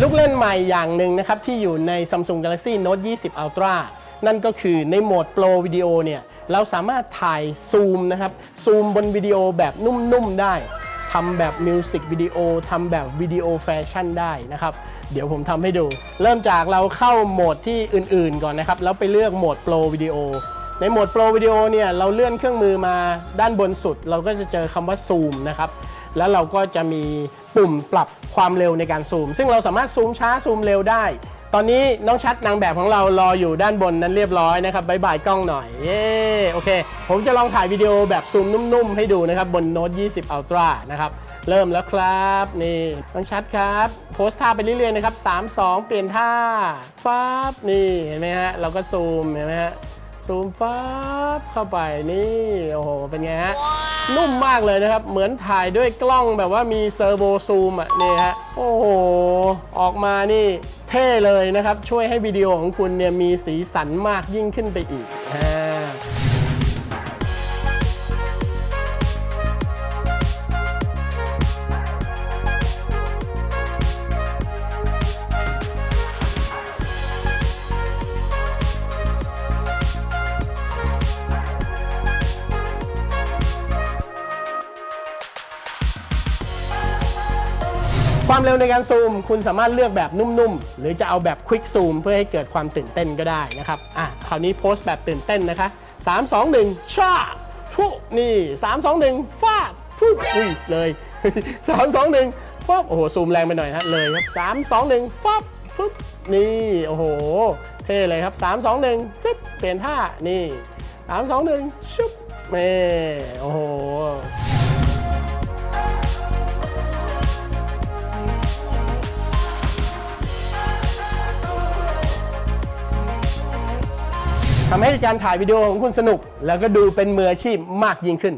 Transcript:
ลูกเล่นใหม่อย่างหนึ่งนะครับ ที่อยู่ใน Samsung Galaxy Note 20 Ultra นั่นก็คือในโหมด Pro Video เนี่ย เราสามารถถ่ายซูมนะครับ ซูมบนวิดีโอแบบนุ่ม ๆ ได้ทำแบบมิวสิกวิดีโอทำแบบวิดีโอแฟชั่นได้นะครับ เดี๋ยวผมทำให้ดู เริ่มจากเราเข้าโหมดที่อื่น ๆ ก่อนนะครับ แล้วไปเลือกโหมด Pro Video ในโหมด Pro Video เนี่ยเราเลื่อนเครื่องมือมาด้านบนสุด เราก็จะเจอคำว่าซูมนะครับแล้วเราก็จะมีปุ่มปรับความเร็วในการซูม ซึ่งเราสามารถซูมช้าซูมเร็วได้ ตอนนี้น้องชัดนางแบบของเรารออยู่ด้านบนนั้นเรียบร้อยนะครับบายบายกล้องหน่อยเย้โอเค ผมจะลองถ่ายวิดีโอแบบซูมนุ่มๆ ให้ดูนะครับบน Note 20 Ultra นะครับเริ่มแล้วครับนี่น้องชัดครับ โพสท่าไปเรื่อยๆนะครับ 3 2 เปลี่ยนท่าฟับนี่เห็นไหมฮะเราก็ซูมเห็นไหมฮะ ซูมฟับเข้าไปนี่โอ้โหเป็นไงฮะนุ่มมากเลยนะครับ เหมือนถ่ายด้วยกล้องแบบว่ามีเซอร์โบซูมอะนี่ฮะโอ้โห ออกมานี่เท่เลยนะครับ ช่วยให้วิดีโอของคุณเนี่ยมีสีสันมากยิ่งขึ้นไปอีกอ่า ความเร็วในการซูม คุณสามารถเลือกแบบนุ่มๆ หรือจะเอาแบบควิกซูมเพื่อให้เกิดความตื่นเต้นก็ได้นะครับ อะ คราวนี้โพสต์แบบตื่นเต้นนะคะ 3 2 1ชาทุนี่ 3 2 1ฟาดฟุอุ้ยเลย3 2 1ฟับโอ้โห ซูมแรงไปหน่อยฮะเลยครับ3 2 1ฟับฟุบนี่ โอ้โห เท่เลยครับ3 2 1ฟึบเปลี่ยนท่า นี่3 2 1ชุบเม่โอ้โห ทำให้การถ่ายวิดีโอของคุณสนุก แล้วก็ดูเป็นมืออาชีพมากยิ่งขึ้น